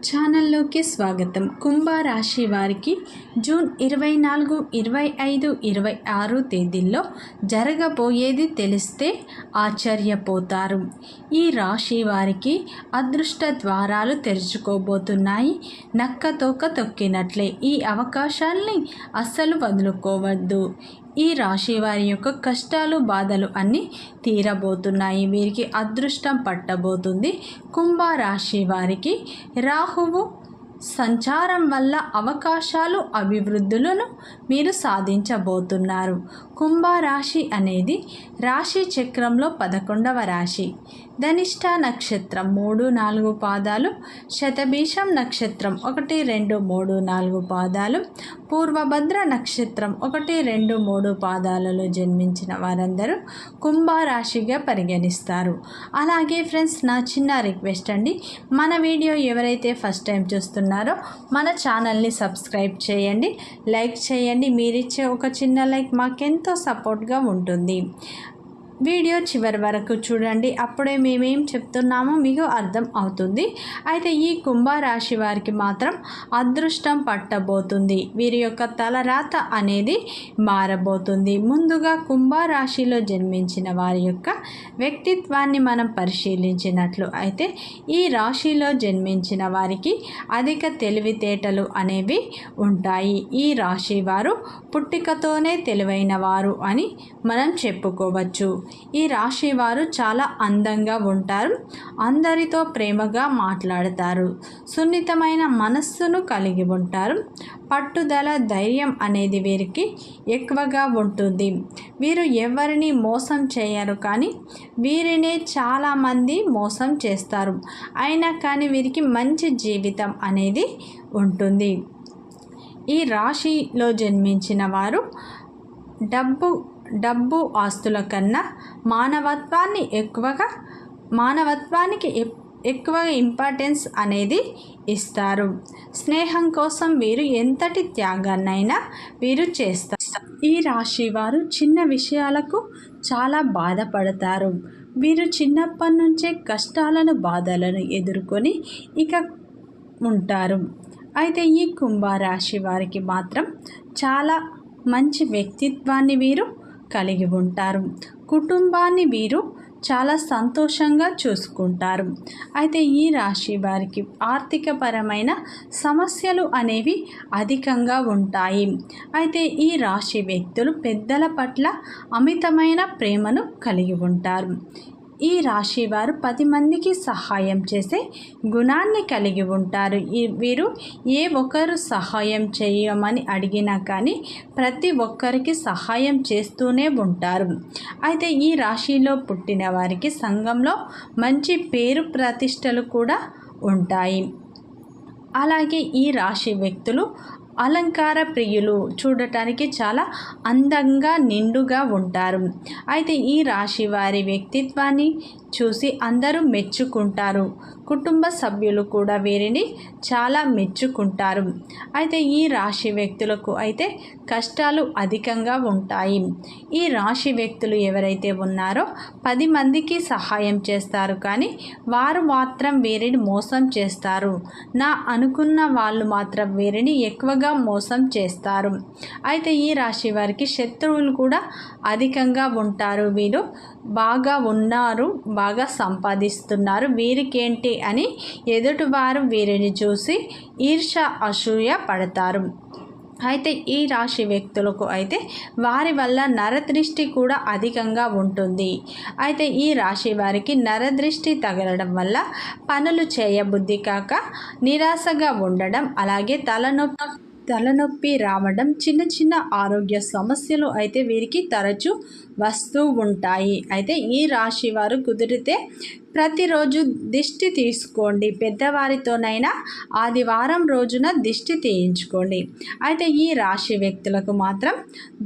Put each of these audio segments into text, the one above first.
ఛానల్లోకి స్వాగతం. కుంభరాశి వారికి జూన్ ఇరవై నాలుగు ఇరవై ఐదు ఇరవై ఆరు తేదీల్లో జరగబోయేది తెలిస్తే ఆశ్చర్యపోతారు. ఈ రాశి వారికి అదృష్ట ద్వారాలు తెరుచుకోబోతున్నాయి. నక్కతోక తొక్కినట్లే ఈ అవకాశాల్ని అస్సలు వదులుకోవద్దు. ఈ రాశి వారి యొక్క కష్టాలు బాధలు అన్నీ తీరబోతున్నాయి. వీరికి అదృష్టం పట్టబోతుంది. కుంభరాశి వారికి రాహువు సంచారం వల్ల అవకాశాలు అభివృద్ధులను మీరు సాధించబోతున్నారు. కుంభరాశి అనేది రాశి చక్రంలో పదకొండవ రాశి. ధనిష్ట నక్షత్రం మూడు నాలుగు పాదాలు శతభీషం నక్షత్రం ఒకటి రెండు మూడు నాలుగు పాదాలు పూర్వభద్ర నక్షత్రం ఒకటి రెండు మూడు పాదాలలో జన్మించిన వారందరూ కుంభరాశిగా పరిగణిస్తారు. అలాగే ఫ్రెండ్స్ నా చిన్న రిక్వెస్ట్ అండి మన వీడియో ఎవరైతే ఫస్ట్ టైం చూస్తున్నారో మన ఛానల్ని సబ్స్క్రైబ్ చేయండి లైక్ చేయండి. మీరిచ్చే ఒక చిన్న లైక్ మాకెంతో సపోర్ట్గా ఉంటుంది. వీడియో చివరి వరకు చూడండి. అప్పుడే మేమేం చెప్తున్నామో మీకు అర్థం అవుతుంది. అయితే ఈ కుంభరాశి వారికి మాత్రం అదృష్టం పట్టబోతుంది. వీరి యొక్క తలరాత అనేది మారబోతుంది. ముందుగా కుంభరాశిలో జన్మించిన వారి యొక్క వ్యక్తిత్వాన్ని మనం పరిశీలించినట్లు అయితే ఈ రాశిలో జన్మించిన వారికి అధిక తెలివితేటలు అనేవి ఉంటాయి. ఈ రాశి వారు పుట్టికతోనే తెలివైన వారు అని మనం చెప్పుకోవచ్చు. ఈ రాశి వారు చాలా అందంగా ఉంటారు. అందరితో ప్రేమగా మాట్లాడతారు. సున్నితమైన మనస్సును కలిగి ఉంటారు. పట్టుదల ధైర్యం అనేది వీరికి ఎక్కువగా ఉంటుంది. వీరు ఎవరిని మోసం చేయరు కానీ వీరినే చాలామంది మోసం చేస్తారు. అయినా కానీ వీరికి మంచి జీవితం అనేది ఉంటుంది. ఈ రాశిలో జన్మించిన వారు డబ్బు డబ్బు ఆస్తుల కన్నా మానవత్వాన్ని ఎక్కువగా మానవత్వానికి ఎక్కువ ఇంపార్టెన్స్ అనేది ఇస్తారు. స్నేహం కోసం వీరు ఎంతటి త్యాగాన్నైనా వీరు చేస్తారు. ఈ రాశి వారు చిన్న విషయాలకు చాలా బాధపడతారు. వీరు చిన్నప్పటి నుంచే కష్టాలను బాధలను ఎదుర్కొని ఇక ఉంటారు. అయితే ఈ కుంభరాశి వారికి మాత్రం చాలా మంచి వ్యక్తిత్వాన్ని వీరు కలిగి ఉంటారు. కుటుంబాన్ని వీరు చాలా సంతోషంగా చూసుకుంటారు. అయితే ఈ రాశి వారికి ఆర్థికపరమైన సమస్యలు అనేవి అధికంగా ఉంటాయి. అయితే ఈ రాశి వ్యక్తులు పెద్దల పట్ల అమితమైన ప్రేమను కలిగి ఉంటారు. ఈ రాశి వారు పది మందికి సహాయం చేసే గుణాన్ని కలిగి ఉంటారు. వీరు ఏ ఒక్కరు సహాయం చేయమని అడిగినా కానీ ప్రతి ఒక్కరికి సహాయం చేస్తూనే ఉంటారు. అయితే ఈ రాశిలో పుట్టిన వారికి సంఘంలో మంచి పేరు ప్రతిష్టలు కూడా ఉంటాయి. అలాగే ఈ రాశి వ్యక్తులు అలంకార ప్రియులు చూడటానికి చాలా అందంగా నిండుగా ఉంటారు. అయితే ఈ రాశి వారి వ్యక్తిత్వాన్ని చూసి అందరూ మెచ్చుకుంటారు. కుటుంబ సభ్యులు కూడా వీరిని చాలా మెచ్చుకుంటారు. అయితే ఈ రాశి వ్యక్తులకు అయితే కష్టాలు అధికంగా ఉంటాయి. ఈ రాశి వ్యక్తులు ఎవరైతే ఉన్నారో పది మందికి సహాయం చేస్తారు. కానీ వారు మాత్రం వీరిని మోసం చేస్తారు. నా అనుకున్న వాళ్ళు మాత్రం వీరిని ఎక్కువగా మోసం చేస్తారు. అయితే ఈ రాశి వారికి శత్రువులు కూడా అధికంగా ఉంటారు. వీరు బాగా ఉన్నారు బాగా సంపాదిస్తున్నారు. వీరికేంటి అని ఎదుటివారు వీరిని చూసి ఈర్ష అసూయ పడతారు. అయితే ఈ రాశి వ్యక్తులకు అయితే వారి వల్ల నరదృష్టి కూడా అధికంగా ఉంటుంది. అయితే ఈ రాశి వారికి నరదృష్టి తగలడం వల్ల పనులు చేయబుద్ధి కాక నిరాశగా ఉండడం అలాగే తలనొప్పి తలనొప్పి రావడం చిన్న చిన్న ఆరోగ్య సమస్యలు అయితే వీరికి తరచూ వస్తూ ఉంటాయి. అయితే ఈ రాశి వారు కుదిరితే ప్రతిరోజు దిష్టి తీసుకోండి. పెద్దవారితోనైనా ఆదివారం రోజున దిష్టి తీయించుకోండి. అయితే ఈ రాశి వ్యక్తులకు మాత్రం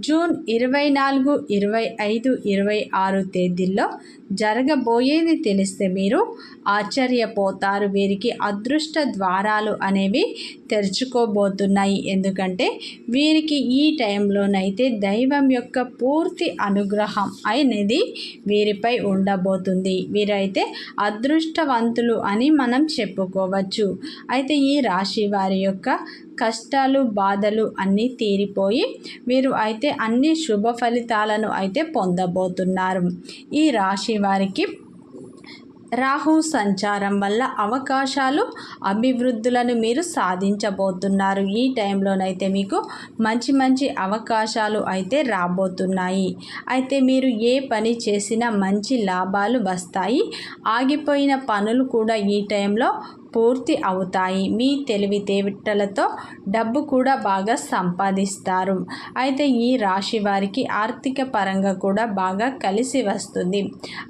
జూన్ ఇరవై నాలుగు ఇరవై ఐదు ఇరవై ఆరు తేదీల్లో జరగబోయేది తెలిస్తే మీరు ఆశ్చర్యపోతారు. వీరికి అదృష్ట ద్వారాలు అనేవి తెరుచుకోబోతున్నాయి. ఎందుకంటే వీరికి ఈ టైంలోనైతే దైవం యొక్క పూర్తి అనుగ్రహం అనుగ్రహం అనేది వీరిపై ఉండబోతుంది. వీరైతే అదృష్టవంతులు అని మనం చెప్పుకోవచ్చు. అయితే ఈ రాశి వారి యొక్క కష్టాలు బాధలు అన్నీ తీరిపోయి వీరు అయితే అన్ని శుభ ఫలితాలను అయితే పొందబోతున్నారు. ఈ రాశి వారికి రాహు సంచారం వల్ల అవకాశాలు అభివృద్ధులను మీరు సాధించబోతున్నారు. ఈ టైంలోనైతే మీకు మంచి మంచి అవకాశాలు అయితే రాబోతున్నాయి. అయితే మీరు ఏ పని చేసినా మంచి లాభాలు వస్తాయి. ఆగిపోయిన పనులు కూడా ఈ టైంలో పూర్తి అవుతాయి. మీ తెలివితేటలతో డబ్బు కూడా బాగా సంపాదిస్తారు. అయితే ఈ రాశి వారికి ఆర్థిక పరంగా కూడా బాగా కలిసి వస్తుంది.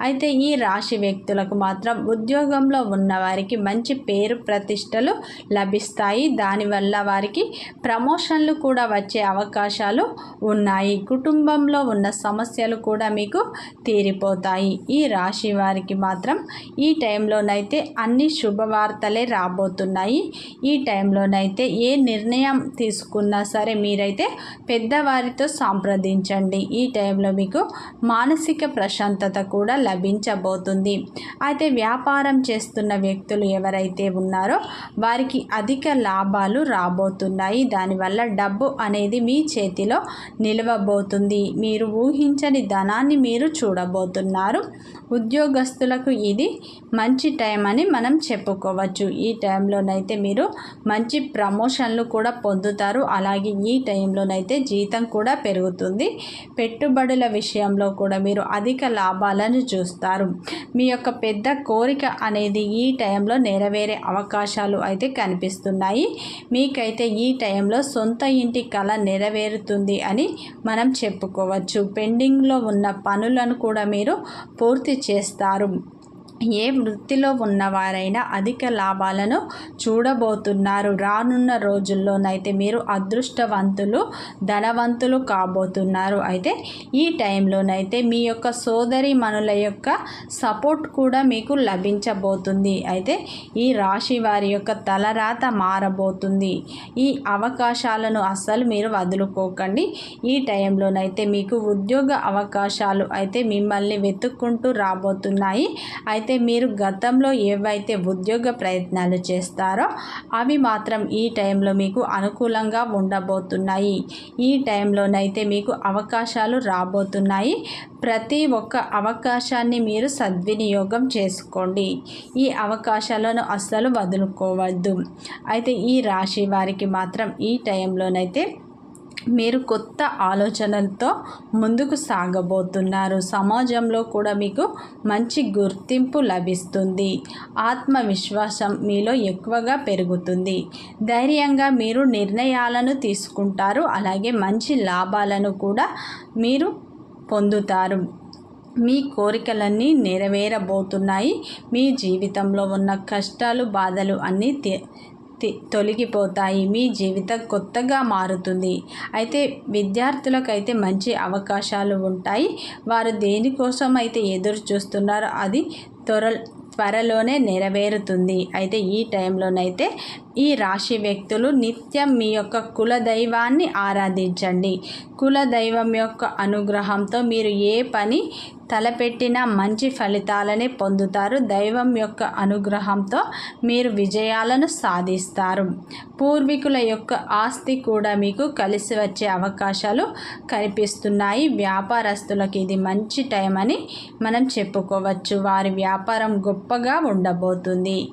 అయితే ఈ రాశి వ్యక్తులకు మాత్రం ఉద్యోగంలో ఉన్న వారికి మంచి పేరు ప్రతిష్టలు లభిస్తాయి. దానివల్ల వారికి ప్రమోషన్లు కూడా వచ్చే అవకాశాలు ఉన్నాయి. కుటుంబంలో ఉన్న సమస్యలు కూడా మీకు తీరిపోతాయి. ఈ రాశి వారికి మాత్రం ఈ టైంలోనైతే అన్ని శుభవార్తలు ఫలితాలే రాబోతున్నాయి. ఈ టైంలోనైతే ఏ నిర్ణయం తీసుకున్నా సరే మీరైతే పెద్దవారితో సంప్రదించండి. ఈ టైంలో మీకు మానసిక ప్రశాంతత కూడా లభించబోతుంది. అయితే వ్యాపారం చేస్తున్న వ్యక్తులు ఎవరైతే ఉన్నారో వారికి అధిక లాభాలు రాబోతున్నాయి. దానివల్ల డబ్బు అనేది మీ చేతిలో నిలవబోతుంది. మీరు ఊహించని ధనాన్ని మీరు చూడబోతున్నారు. ఉద్యోగస్తులకు ఇది మంచి టైం అని మనం చెప్పుకోవచ్చు. ఈ టైంలోనైతే మీరు మంచి ప్రమోషన్లు కూడా పొందుతారు. అలాగే ఈ టైంలోనైతే జీతం కూడా పెరుగుతుంది. పెట్టుబడుల విషయంలో కూడా మీరు అధిక లాభాలను చూస్తారు. మీ యొక్క పెద్ద కోరిక అనేది ఈ టైంలో నెరవేరే అవకాశాలు అయితే కనిపిస్తున్నాయి. మీకైతే ఈ టైంలో సొంత ఇంటి కళ నెరవేరుతుంది అని మనం చెప్పుకోవచ్చు. పెండింగ్లో ఉన్న పనులను కూడా మీరు పూర్తి చేస్తారు. ఏ వృత్తిలో ఉన్నవారైనా అధిక లాభాలను చూడబోతున్నారు. రానున్న రోజుల్లోనైతే మీరు అదృష్టవంతులు ధనవంతులు కాబోతున్నారు. అయితే ఈ టైంలోనైతే మీ యొక్క సోదరి మనుల యొక్క సపోర్ట్ కూడా మీకు లభించబోతుంది. అయితే ఈ రాశి వారి యొక్క తలరాత మారబోతుంది. ఈ అవకాశాలను అస్సలు మీరు వదులుకోకండి. ఈ టైంలోనైతే మీకు ఉద్యోగ అవకాశాలు అయితే మిమ్మల్ని వెతుక్కుంటూ రాబోతున్నాయి. అయితే అయితే మీరు గతంలో ఏవైతే ఉద్యోగ ప్రయత్నాలు చేస్తారో అవి మాత్రం ఈ టైంలో మీకు అనుకూలంగా ఉండబోతున్నాయి. ఈ టైంలోనైతే మీకు అవకాశాలు రాబోతున్నాయి. ప్రతి ఒక్క అవకాశాన్ని మీరు సద్వినియోగం చేసుకోండి. ఈ అవకాశాలను అస్సలు వదులుకోవద్దు. అయితే ఈ రాశి వారికి మాత్రం ఈ టైంలోనైతే మీరు కొత్త ఆలోచనలతో ముందుకు సాగబోతున్నారు. సమాజంలో కూడా మీకు మంచి గుర్తింపు లభిస్తుంది. ఆత్మవిశ్వాసం మీలో ఎక్కువగా పెరుగుతుంది. ధైర్యంగా మీరు నిర్ణయాలను తీసుకుంటారు. అలాగే మంచి లాభాలను కూడా మీరు పొందుతారు. మీ కోరికలన్నీ నెరవేరబోతున్నాయి. మీ జీవితంలో ఉన్న కష్టాలు బాధలు అన్నీ తొలగిపోతాయి. మీ జీవితం కొత్తగా మారుతుంది. అయితే విద్యార్థులకైతే మంచి అవకాశాలు ఉంటాయి. వారు దేనికోసం అయితే ఎదురు చూస్తున్నారో అది త్వర త్వరలోనే నెరవేరుతుంది. అయితే ఈ టైంలోనైతే ఈ రాశి వ్యక్తులు నిత్యం మీ యొక్క కులదైవాన్ని ఆరాధించండి. కులదైవం యొక్క అనుగ్రహంతో మీరు ఏ పని తలపెట్టిన మంచి ఫలితాలని పొందుతారు. దైవం యొక్క అనుగ్రహంతో మీరు విజయాలను సాధిస్తారు. పూర్వీకుల యొక్క ఆస్తి కూడా మీకు కలిసి వచ్చే అవకాశాలు కనిపిస్తున్నాయి. వ్యాపారస్తులకు ఇది మంచి టైం అని మనం చెప్పుకోవచ్చు. వారి వ్యాపారం గొప్పగా ఉండబోతుంది.